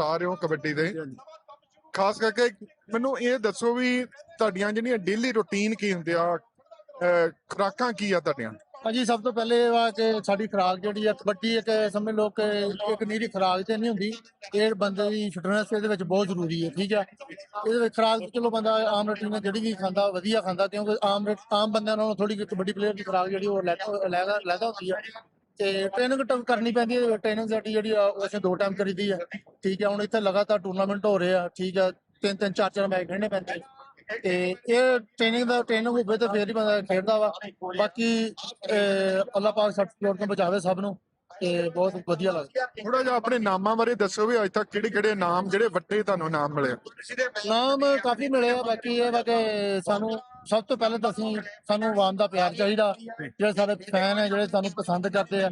Star ਹੋ ਕਬੱਡੀ ਦੇ। ਖਾਸ ਕਰਕੇ ਮੈਨੂੰ ਇਹ ਦੱਸੋ ਵੀ ਤੁਹਾਡੀਆਂ ਜਿਹੜੀਆਂ ਡੇਲੀ ਰੁਟੀਨ ਕੀ ਹੁੰਦੇ ਆ ਖੁਰਾਕਾਂ ਕੀ ਆ ਤੁਹਾਡੀਆਂ? ਹਾਂਜੀ ਸਭ ਤੋਂ ਪਹਿਲੇ ਵਾ ਕਿ ਸਾਡੀ ਖੁਰਾਕ ਜਿਹੜੀ ਆ ਕਬੱਡੀ ਇੱਕ ਸਮਝ ਲਓ ਕਿ ਇੱਕ ਨੀਰੀ ਖੁਰਾਕ ਤੇ ਨਹੀਂ ਹੁੰਦੀ। ਇਹ ਬੰਦੇ ਦੀ ਫਿਟਨੈਸ ਇਹਦੇ ਵਿੱਚ ਬਹੁਤ ਜ਼ਰੂਰੀ ਹੈ ਠੀਕ ਹੈ ਇਹਦੇ ਵਿੱਚ ਖੁਰਾਕ ਚਲੋ ਬੰਦਾ ਆਮ ਰੋਟੀਨ ਜਿਹੜੀ ਵੀ ਖਾਂਦਾ ਵਧੀਆ ਖਾਂਦਾ ਕਿਉਂਕਿ ਆਮ ਆਮ ਬੰਦਿਆਂ ਨਾਲੋਂ ਥੋੜੀ ਕਬੱਡੀ ਪਲੇਅਰ ਦੀ ਖੁਰਾਕ ਜਿਹੜੀ ਉਹ ਲੈਦਾ ਲੈਦਾ ਹੁੰਦੀ ਆ। ਤੇ ਟ੍ਰੇਨਿੰਗ ਕਰਨੀ ਪੈਂਦੀ ਹੈ ਟ੍ਰੇਨਿੰਗ ਸਾਡੀ ਜਿਹੜੀ ਆ ਉਹ ਅਸੀਂ ਦੋ ਟਾਈਮ ਕਰੀਦੀ ਆ ਠੀਕ ਹੈ ਹੁਣ ਇੱਥੇ ਲਗਾਤਾਰ ਟੂਰਨਾਮੈਂਟ ਹੋ ਰਹੇ ਆ ਠੀਕ ਆ ਤਿੰਨ ਤਿੰਨ ਚਾਰ ਚਾਰ ਮੈਚ ਖੇਡਣੇ ਪੈਂਦੇ। ਤੇ ਇਹ ਟ੍ਰੇਨਿੰਗ ਦਾ ਟ੍ਰੇਨਿੰਗ ਹੋਵੇ ਤਾਂ ਫੇਰ ਹੀ ਬੰਦਾ ਖੇਡਦਾ ਵਾ ਬਾਕੀ ਅੱਲਾਹ ਪਾਕ ਸੱਟ ਤੋਂ ਬਚਾਵੇ ਸਭ ਨੂੰ ਤੇ ਬਹੁਤ ਵਧੀਆ ਲੱਗਦਾ ਥੋੜਾ ਜਿਹਾ ਆਪਣੇ ਨਾਮਾਂ ਬਾਰੇ ਦੱਸੋ ਵੀ ਅੱਜ ਤੱਕ ਕਿਹੜੇ ਕਿਹੜੇ ਨਾਮ ਜਿਹੜੇ ਵੱਡੇ ਤੁਹਾਨੂੰ ਨਾਮ ਮਿਲੇ? ਨਾਮ ਕਾਫੀ ਮਿਲੇ ਆ ਬਾਕੀ ਇਹ ਵਾ ਕਿ ਸਾਨੂੰ ਸਭ ਤੋਂ ਪਹਿਲਾਂ ਤਾਂ ਅਸੀਂ ਸਾਨੂੰ ਆਵਾਮ ਦਾ ਪਿਆਰ ਚਾਹੀਦਾ। ਜਿਹੜੇ ਸਾਡੇ ਫੈਨ ਹੈ ਜਿਹੜੇ ਸਾਨੂੰ ਪਸੰਦ ਕਰਦੇ ਆ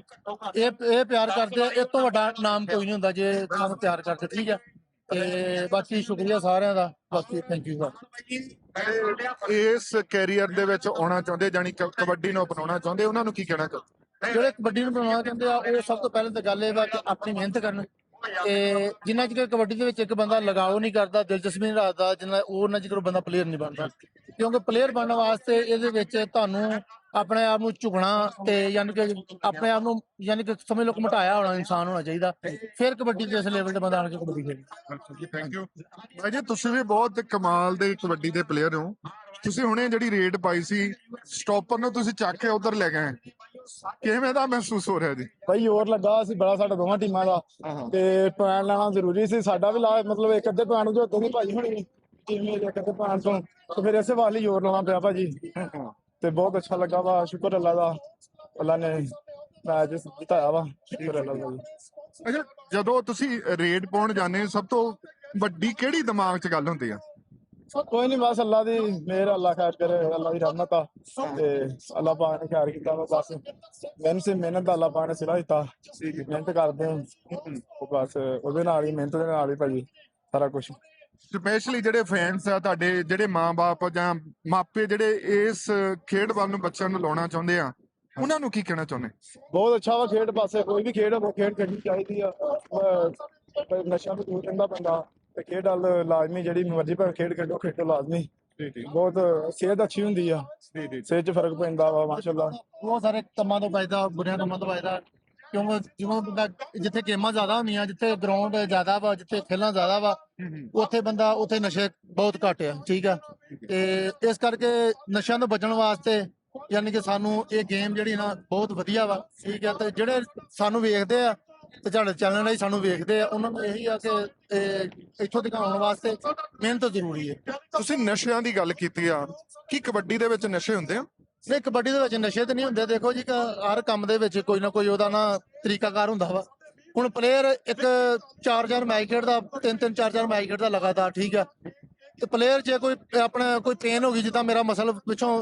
ਇਹ ਇਹ ਪਿਆਰ ਕਰਦੇ ਆ। ਇਹ ਤੋਂ ਵੱਡਾ ਨਾਮ ਕੋਈ ਨਹੀਂ ਹੁੰਦਾ ਜੇ ਸਾਨੂੰ ਪਿਆਰ ਕਰਦੇ ਠੀਕ ਆ ਤੇ ਬਾਕੀ ਸ਼ੁਕਰੀਆ ਸਾਰਿਆਂ ਦਾ। ਬਾਕੀ ਥੈਂਕ ਯੂ ਇਸ ਕੈਰੀਅਰ ਦੇ ਵਿੱਚ ਆਉਣਾ ਚਾਹੁੰਦੇ ਜਾਨੀ ਕਬੱਡੀ ਨੂੰ ਅਪਣਾਉਣਾ ਚਾਹੁੰਦੇ ਉਹਨਾਂ ਨੂੰ ਕੀ ਕਹਿਣਾ ਚਾਹੁੰਦੇ ਜਿਹੜੇ ਕਬੱਡੀ ਨੂੰ ਬਣਾਉਣਾ ਚਾਹੁੰਦੇ ਆ ਉਹ ਸਭ ਤੋਂ ਪਹਿਲਾਂ ਤਾਂ ਗੱਲ ਇਹ ਵਾ ਕਿ ਆਪਣੀ ਮਿਹਨਤ ਕਰਨ। ਤੇ ਜਿੰਨਾ ਚਿਰ ਕਬੱਡੀ ਦੇ ਵਿੱਚ ਇੱਕ ਬੰਦਾ ਲਗਾਓ ਨਹੀਂ ਕਰਦਾ, ਦਿਲਚਸਪੀ ਨਹੀਂ ਰੱਖਦਾ, ਜਿੰਨਾ ਉਹਨਾਂ ਚਿਰ ਬੰਦਾ ਪਲੇਅਰ ਨਹੀਂ ਬਣਦਾ। ਕਿਉਂਕਿ ਪਲੇਅਰ ਬਣਨ ਵਾਸਤੇ ਇਹਦੇ ਵਿੱਚ ਤੁਹਾਨੂੰ ਆਪਣੇ ਆਪ ਨੂੰ ਝੁਕਣਾ ਤੇ ਯਾਨੀ ਕਿ ਆਪਣੇ ਆਪ ਨੂੰ ਯਾਨੀ ਕਿ ਸਮਝ ਲਓ ਮਟਾਇਆ ਹੋਣਾ ਇਨਸਾਨ ਹੋਣਾ ਚਾਹੀਦਾ। ਫਿਰ ਕਬੱਡੀ ਦੇ ਇਸ ਲੈਵਲ ਤੇ ਬੰਦਾ ਆ ਕੇ ਕਬੱਡੀ ਖੇਡੇ। ਥੈਂਕ ਯੂ ਭਾਈ ਜੀ, ਤੁਸੀਂ ਵੀ ਬਹੁਤ ਕਮਾਲ ਦੇ ਕਬੱਡੀ ਦੇ ਪਲੇਅਰ ਹੋ। ਤੁਸੀਂ ਹੁਣੇ ਜਿਹੜੀ ਰੇਡ ਪਾਈ ਸੀ ਸਟਾਪਰ ਨੂੰ ਤੁਸੀਂ ਚੱਕ ਕੇ ਉਧਰ ਲੈ ਗਏ। ਕਿਵੇਂ ਦਾ ਮਹਿਸੂਸ ਹੋ ਰਿਹਾ ਜੀ? ਭਾਈ ਹੋਰ ਲੱਗਾ ਸੀ ਬੜਾ ਸਾਡਾ ਦੋਵਾਂ ਟੀਮਾਂ ਦਾ। ਤੇ ਪੁਆਇੰਟ ਲੈਣਾ ਜ਼ਰੂਰੀ ਸੀ ਸਾਡਾ ਵੀ ਲਾ ਮਤਲਬ ਇੱਕ ਅੱਧੇ ਪੁਆਇੰਟ ਜੋ ਦੋਵੇਂ ਭਾਈ ਹੋਣੀ ਟੀਮ ਮੇਰੇ ਇੱਕ ਅੱਧੇ ਪੁਆਇੰਟ ਤੋਂ। ਤੇ ਫਿਰ ਇਸੇ ਵਾਲੀ ਜ਼ੋਰ ਲਾਉਣਾ ਪਿਆ ਭਾਜੀ। ਤੇ ਬਹੁਤ ਅੱਛਾ ਲੱਗਾ ਵਾ ਸ਼ੁਕਰ ਅੱਲਾ ਦਾ। ਅੱਲਾ ਨੇ ਮੈਚ ਜਿਤਾਇਆ ਵਾ ਸ਼ੁਕਰ ਅੱਲਾ ਦਾ ਅੱਛਾ ਜਦੋਂ ਤੁਸੀਂ ਰੇਡ ਪਾਉਣ ਜਾਂਦੇ ਸਭ ਤੋਂ ਵੱਡੀ ਕਿਹੜੀ ਦਿਮਾਗ 'ਚ ਗੱਲ ਹੁੰਦੀ ਆ? ਕੋਈ ਨਹੀਂ ਬਸ ਅੱਲਾ ਦੀ ਮਿਹਰ ਅੱਲਾ ਖੈਰ ਕਰੇ ਅੱਲਾ ਦੀ ਰਹਿਮਤ ਆ। ਤੇ ਅੱਲਾ ਪਾਕ ਨੇ ਖੈਰ ਕੀਤਾ ਵਾ ਬਸ ਮਿਹਨਤ ਸੇ ਮਿਹਨਤ ਦਾ ਅੱਲਾ ਪਾਕ ਨੇ ਸਿਲਾ ਦਿੱਤਾ। ਮਿਹਨਤ ਕਰਦੇ ਹਾਂ ਉਹ ਬਸ ਉਹਦੇ ਨਾਲ ਹੀ ਮਿਹਨਤ ਦੇ ਨਾਲ ਹੀ ਭਾਜੀ ਸਾਰਾ ਕੁਝ ਸਪੈਸ਼ਲੀ ਜਿਹੜੇ ਫੈਨਸ ਆ ਤੁਹਾਡੇ ਜਿਹੜੇ ਮਾਪੇ ਜਾਂ ਮਾਪੇ ਜਿਹੜੇ ਇਸ ਖੇਡ ਵੱਲ ਨੂੰ ਬੱਚਿਆਂ ਨੂੰ ਲਾਉਣਾ ਚਾਹੁੰਦੇ ਆ ਉਹਨਾਂ ਨੂੰ ਕੀ ਕਹਿਣਾ ਚਾਹੁੰਦੇ? ਬਹੁਤ ਅੱਛਾ ਵਾ ਖੇਡ ਪਾਸੇ ਕੋਈ ਵੀ ਖੇਡ ਹੋਵੇ ਖੇਡ ਖੇਡਣੀ ਚਾਹੀਦੀ ਆ। ਨਸ਼ਾ ਤੋਂ ਦੂਰ ਰਹਿੰਦਾ ਬੰਦਾ। ਤੇ ਖੇਡ ਵੱਲ ਲਾਜ਼ਮੀ ਜਿਹੜੀ ਮਰਜ਼ੀ ਪਰ ਖੇਡ ਖੇਡੋ ਖੇਡੋ ਲਾਜ਼ਮੀ। ਜੀ ਜੀ। ਬਹੁਤ ਸਿਹਤ ਅੱਛੀ ਹੁੰਦੀ ਆ। ਜੀ ਜੀ ਸਿਹਤ 'ਚ ਫ਼ਰਕ ਪੈਂਦਾ ਵਾ ਮਾਸ਼ਾਅੱਲਾ। ਬਹੁਤ ਸਾਰੇ ਕੰਮਾਂ ਤੋਂ ਬਚਦਾ ਬੁਰਿਆਂ ਕੰਮਾਂ ਤੋਂ ਬਚਦਾ ਕਿਉਂਕਿ ਜਿਵੇਂ ਬੰਦਾ ਜਿੱਥੇ ਗੇਮਾਂ ਜ਼ਿਆਦਾ ਹੁੰਦੀਆਂ ਜਿੱਥੇ ਗਰਾਊਂਡ ਜ਼ਿਆਦਾ ਵਾ ਜਿੱਥੇ ਖੇਲਾਂ ਜ਼ਿਆਦਾ ਵਾ ਉੱਥੇ ਬੰਦਾ ਉੱਥੇ ਨਸ਼ੇ ਬਹੁਤ ਘੱਟ ਆ ਠੀਕ ਆ। ਤੇ ਇਸ ਕਰਕੇ ਨਸ਼ਿਆਂ ਤੋਂ ਬਚਣ ਵਾਸਤੇ ਯਾਨੀ ਕਿ ਸਾਨੂੰ ਇਹ ਗੇਮ ਜਿਹੜੀ ਨਾ ਬਹੁਤ ਵਧੀਆ ਵਾ ਠੀਕ ਆ। ਤੇ ਜਿਹੜੇ ਸਾਨੂੰ ਵੇਖਦੇ ਆ ਤੇ ਸਾਡੇ ਚੈਨਲ ਲਈ ਸਾਨੂੰ ਵੇਖਦੇ ਆ। ਉਹਨਾਂ ਨੂੰ ਇਹੀ ਆ ਕਿ ਇਹ ਇੱਥੋਂ ਆਉਣ ਵਾਸਤੇ ਮਿਹਨਤ ਜ਼ਰੂਰੀ ਹੈ। ਤੁਸੀਂ ਨਸ਼ਿਆਂ ਦੀ ਗੱਲ ਕੀਤੀ ਆ। ਕੀ ਕਬੱਡੀ ਦੇ ਵਿੱਚ ਨਸ਼ੇ ਹੁੰਦੇ ਆ? ਨਹੀਂ ਕਬੱਡੀ ਦੇ ਵਿੱਚ ਨਸ਼ੇ ਤੇ ਨਹੀਂ ਹੁੰਦੇ। ਦੇਖੋ ਜੀ ਕਿ ਹਰ ਕੰਮ ਦੇ ਵਿੱਚ ਕੋਈ ਨਾ ਕੋਈ ਉਹਦਾ ਨਾ ਤਰੀਕਾਕਾਰ ਹੁੰਦਾ ਵਾ। ਹੁਣ ਪਲੇਅਰ ਇੱਕ ਚਾਰ ਚਾਰ ਮੈਚ ਖੇਡਦਾ ਤਿੰਨ ਤਿੰਨ ਚਾਰ ਚਾਰ ਮੈਚ ਖੇਡਦਾ ਲਗਾਤਾਰ ਠੀਕ ਆ। ਤੇ ਪਲੇਅਰ ਜੇ ਕੋਈ, ਆਪਣਾ ਕੋਈ ਪੇਨ ਹੋ ਗਈ, ਜਿੱਦਾਂ ਮੇਰਾ ਮਸਲ ਪਿੱਛੋਂ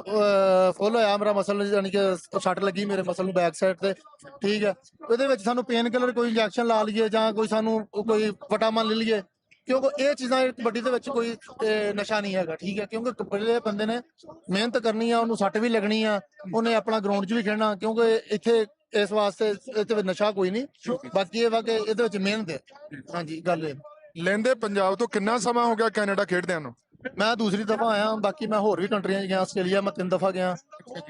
ਫੁੱਲ ਹੋਇਆ, ਮੇਰਾ ਮਸਲ ਯਾਨੀ ਕਿ ਸੱਟ ਲੱਗੀ ਮੇਰੇ ਮਸਲ ਨੂੰ ਬੈਕ ਸਾਈਡ ਤੇ, ਠੀਕ ਆ ਉਹਦੇ ਵਿੱਚ ਸਾਨੂੰ ਪੇਨ ਕਿਲਰ ਕੋਈ ਇੰਜੈਕਸ਼ਨ ਲਾ ਲਈਏ ਜਾਂ ਕੋਈ ਸਾਨੂੰ ਕੋਈ ਵਿਟਾਮਿਨ ਲੈ ਲਈਏ, ਕਿਉਂਕਿ ਇਹ ਚੀਜ਼ਾਂ ਕਬੱਡੀ ਦੇ ਵਿੱਚ ਕੋਈ ਨਸ਼ਾ ਨਹੀਂ ਹੈਗਾ, ਠੀਕ ਹੈ। ਕਿਉਂਕਿ ਕਬੱਡੀ ਬੰਦੇ ਨੇ ਮਿਹਨਤ ਕਰਨੀ ਆ, ਉਹਨੂੰ ਸੱਟ ਵੀ ਲੱਗਣੀ ਆ, ਉਹਨੇ ਆਪਣਾ ਗਰਾਊਂਡ 'ਚ ਵੀ ਖੇਡਣਾ, ਕਿਉਂਕਿ ਇੱਥੇ ਇਸ ਵਾਸਤੇ ਇਹਦੇ ਵਿੱਚ ਨਸ਼ਾ ਕੋਈ ਨਹੀਂ, ਬਾਕੀ ਇਹ ਵਾ ਕਿ ਇਹਦੇ ਵਿੱਚ ਮਿਹਨਤ ਹੈ। ਹਾਂਜੀ, ਗੱਲ ਇਹ। ਲੈਂਦੇ ਪੰਜਾਬ ਤੋਂ ਕਿੰਨਾ ਸਮਾਂ ਹੋ ਗਿਆ ਕੈਨੇਡਾ ਖੇਡਦਿਆਂ ਨੂੰ? ਮੈਂ ਦੂਸਰੀ ਦਫਾ ਆਇਆ ਬਾਕੀ ਮੈਂ ਹੋਰ ਵੀ ਕੰਟਰੀਆਂ 'ਚ ਗਿਆ ਆਸਟ੍ਰੇਲੀਆ ਮੈਂ ਤਿੰਨ ਦਫਾ ਗਿਆ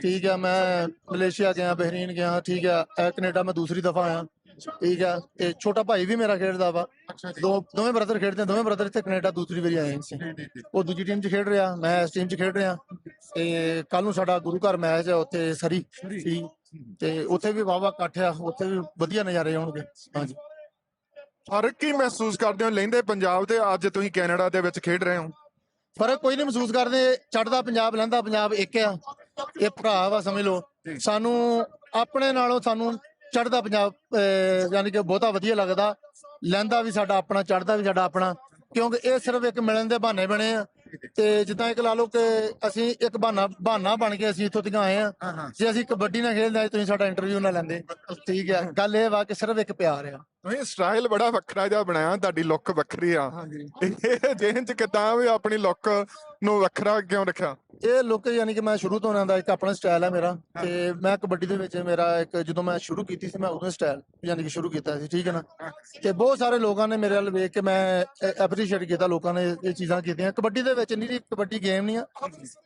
ਠੀਕ ਹੈ ਮੈਂ ਮਲੇਸ਼ੀਆ ਗਿਆ ਬਹਿਰੀਨ ਗਿਆ ਠੀਕ ਹੈ ਕੈਨੇਡਾ ਮੈਂ ਦੂਸਰੀ ਦਫਾ ਆਇਆ ਠੀਕ ਹੈ ਤੇ ਛੋਟਾ ਭਾਈ ਵੀ ਮੇਰਾ ਖੇਡਦਾ ਵਾ ਦੋ ਦੋਵੇਂ ਬ੍ਰਦਰ ਖੇਡਦੇ ਆ, ਦੋਵੇਂ ਬ੍ਰਦਰ ਇੱਥੇ ਕੈਨੇਡਾ ਦੂਸਰੀ ਵਾਰੀ ਆਏ ਸੀ। ਉਹ ਦੂਜੀ ਟੀਮ 'ਚ ਖੇਡ ਰਿਹਾ ਮੈਂ ਇਸ ਟੀਮ 'ਚ ਖੇਡ ਰਿਹਾ ਤੇ ਕੱਲ ਨੂੰ ਸਾਡਾ ਗੁਰੂ ਘਰ ਮੈਚ ਹੈ ਉੱਥੇ ਸਰੀ ਸੀ ਤੇ ਉੱਥੇ ਵੀ ਵਾਵਾ ਇਕੱਠ ਆ ਉੱਥੇ ਵੀ ਵਧੀਆ ਨਜ਼ਾਰੇ ਆਉਣਗੇ ਹਾਂਜੀ। ਫ਼ਰਕ ਕੀ ਮਹਿਸੂਸ ਕਰਦੇ ਹੋ ਲੈਂਦੇ ਪੰਜਾਬ ਤੇ ਅੱਜ ਤੁਸੀਂ ਕੈਨੇਡਾ ਦੇ ਵਿੱਚ ਖੇਡ ਰਹੇ ਹੋ? ਫ਼ਰਕ ਕੋਈ ਨਹੀਂ ਮਹਿਸੂਸ ਕਰਦੇ ਚੜਦਾ ਪੰਜਾਬ ਲਹਿੰਦਾ ਪੰਜਾਬ ਇੱਕ ਆ। ਇਹ ਭਰਾ ਵਾ ਸਮਝ ਲਓ। ਸਾਨੂੰ ਆਪਣੇ ਨਾਲੋਂ ਸਾਨੂੰ ਚੜਦਾ ਪੰਜਾਬ ਯਾਨੀ ਕਿ ਬਹੁਤਾ ਵਧੀਆ ਲੱਗਦਾ। ਲਹਿੰਦਾ ਵੀ ਸਾਡਾ ਆਪਣਾ ਚੜਦਾ ਵੀ ਸਾਡਾ ਆਪਣਾ। ਕਿਉਂਕਿ ਇਹ ਸਿਰਫ ਇੱਕ ਮਿਲਣ ਦੇ ਬਹਾਨੇ ਬਣੇ ਆ। ਤੇ ਜਿੱਦਾਂ ਇੱਕ ਲਾ ਲਓ ਕਿ ਅਸੀਂ ਇੱਕ ਬਹਾਨਾ ਬਹਾਨਾ ਬਣ ਕੇ ਅਸੀਂ ਇੱਥੋਂ ਤੱਕ ਆਏ ਆ। ਜੇ ਅਸੀਂ ਕਬੱਡੀ ਨਾਲ ਖੇਡਦੇ ਹਾਂ ਤੁਸੀਂ ਸਾਡਾ ਇੰਟਰਵਿਊ ਨਾ ਲੈਂਦੇ। ਠੀਕ ਹੈ ਗੱਲ ਇਹ ਵਾ ਕਿ ਸਿਰਫ ਇੱਕ ਪਿਆਰ ਆ। ਤੁਸੀਂ ਸਟਾਈਲ ਬੜਾ ਵੱਖਰਾ ਜਿਹਾ ਬਣਾਇਆ ਤੁਹਾਡੀ ਲੁੱਕ ਵੱਖਰੀ ਆ। ਹਾਂਜੀ। ਇਹ ਜੇਨ ਚ ਕਿਦਾਂ ਵੀ ਆਪਣੀ ਲੁੱਕ ਨੂੰ ਵੱਖਰਾ ਕਿਉਂ ਰੱਖਿਆ? ਇਹ ਲੁੱਕ ਯਾਨੀ ਕਿ ਮੈਂ ਸ਼ੁਰੂ ਤੋਂ ਇਹਨਾਂ ਦਾ ਇੱਕ ਆਪਣਾ ਸਟਾਈਲ ਹੈ ਮੇਰਾ ਤੇ ਮੈਂ ਕਬੱਡੀ ਦੇ ਵਿੱਚ ਮੇਰਾ ਇੱਕ ਜਦੋਂ ਮੈਂ ਸ਼ੁਰੂ ਕੀਤੀ ਸੀ ਮੈਂ ਉਦੋਂ ਸਟਾਈਲ ਯਾਨੀ ਕਿ ਸ਼ੁਰੂ ਕੀਤਾ ਸੀ ਠੀਕ ਹੈ ਨਾ? ਤੇ ਬਹੁਤ ਸਾਰੇ ਲੋਕਾਂ ਨੇ ਮੇਰੇ ਵੱਲ ਵੇਖ ਕੇ ਮੈਂ ਐਪਰੀਸ਼ੀਏਟ ਕੀਤਾ ਲੋਕਾਂ ਨੇ ਇਹ ਚੀਜ਼ਾਂ ਕੀਤੀਆਂ। ਕਬੱਡੀ ਦੇ ਵਿੱਚ ਨਹੀਂ ਕਬੱਡੀ ਗੇਮ ਨਹੀਂ ਆ।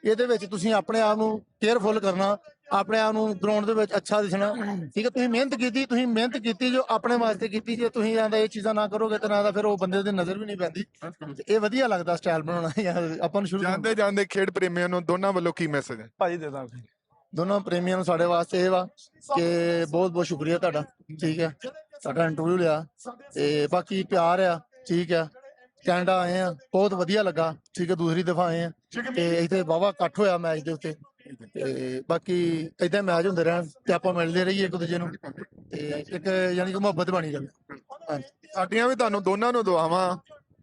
ਇਹਦੇ ਵਿੱਚ ਤੁਸੀਂ ਆਪਣੇ ਆਪ ਨੂੰ ਕੇਅਰਫੁਲ ਕਰਨਾ ਆਪਣੇ ਆਪ ਨੂੰ ਗਰਾਊਂਡ ਦੇ ਵਿੱਚ ਅੱਛਾ ਦਿਖਣਾ ਠੀਕ ਹੈ ਤੁਸੀਂ ਮਿਹਨਤ ਕੀਤੀ ਤੁਸੀਂ ਮਿਹਨਤ ਕੀਤੀ ਜੋ ਆਪਣੇ ਵਾਸਤੇ ਕੀਤੀ। ਜੇ ਤੁਸੀਂ ਆਂਦਾ ਇਹ ਚੀਜ਼ਾਂ ਨਾ ਕਰੋਗੇ ਤਾਂ ਨਾ ਤਾਂ ਫਿਰ ਉਹ ਬੰਦੇ ਦੀ ਨਜ਼ਰ ਵੀ ਨਹੀਂ ਪੈਂਦੀ। ਇਹ ਵਧੀਆ ਲੱਗਦਾ ਸਟਾਈਲ ਬਣਾਉਣਾ ਯਾਰ ਆਪਾਂ ਨੂੰ ਸ਼ੁਰੂ ਜਾਂਦੇ ਜਾਂਦੇ ਖੇਡ ਪ੍ਰੇਮੀਆਂ ਨੂੰ ਦੋਨਾਂ ਵੱਲੋਂ ਕੀ ਮੈਸੇਜ ਹੈ? ਭਾਜੀ ਦੇ ਦਾਂਗੇ ਦੋਨੋਂ ਪ੍ਰੇਮੀਆਂ ਨੂੰ ਸਾਡੇ ਵਾਸਤੇ ਇਹ ਵਾ ਕਿ ਬਹੁਤ ਬਹੁਤ ਸ਼ੁਕਰੀਆ ਤੁਹਾਡਾ। ਠੀਕ ਹੈ ਸਾਡਾ ਇੰਟਰਵਿਊ ਲਿਆ। ਤੇ ਬਾਕੀ ਪਿਆਰ ਆ ਠੀਕ ਹੈ ਕੈਨੇਡਾ ਆਏ ਆ ਬਹੁਤ ਵਧੀਆ ਲੱਗਾ। ਠੀਕ ਹੈ ਦੂਸਰੀ ਦਫਾ ਆਏ ਆ। ਤੇ ਇੱਥੇ ਵਾਹਵਾ ਇਕੱਠ ਹੋਇਆ ਮੈਚ ਦੇ ਉੱਤੇ। ਤੇ ਬਾਕੀ ਏਦਾਂ ਮੈਚ ਹੁੰਦੇ ਰਹਿਣ ਤੇ ਆਪਾਂ ਮਿਲਦੇ ਰਹੀਏ ਇੱਕ ਦੂਜੇ ਨੂੰ। ਤੇ ਇੱਕ ਯਾਨੀ ਕਿ ਮੁਹੱਬਤ ਬਣੀ ਜਾਵੇ। ਹਾਂਜੀ। ਸਾਡੀਆਂ ਵੀ ਤੁਹਾਨੂੰ ਦੋਨਾਂ ਨੂੰ ਦੁਆਵਾਂ।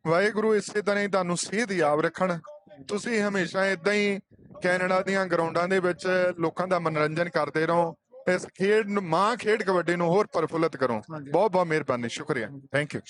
ਵਾਹਿਗੁਰੂ ਇਸੇ ਤਰ੍ਹਾਂ ਹੀ ਤੁਹਾਨੂੰ ਸਿਹਤ ਯਾਬ ਰੱਖਣ। ਤੁਸੀਂ ਹਮੇਸ਼ਾ ਇਦਾਂ ਹੀ ਕੈਨੇਡਾ ਦੀਆਂ ਗਰਾਊਂਡਾਂ ਦੇ ਵਿੱਚ ਲੋਕਾਂ ਦਾ ਮਨੋਰੰਜਨ ਕਰਦੇ ਰਹੋ। ਇਸ ਖੇਡ ਨੂੰ ਮਾਂ ਖੇਡ ਕਬੱਡੀ ਨੂੰ ਹੋਰ ਪ੍ਰਫੁੱਲਤ ਕਰੋ। ਬਹੁਤ ਬਹੁਤ ਮਿਹਰਬਾਨੀ। ਸ਼ੁਕਰੀਆ। Thank you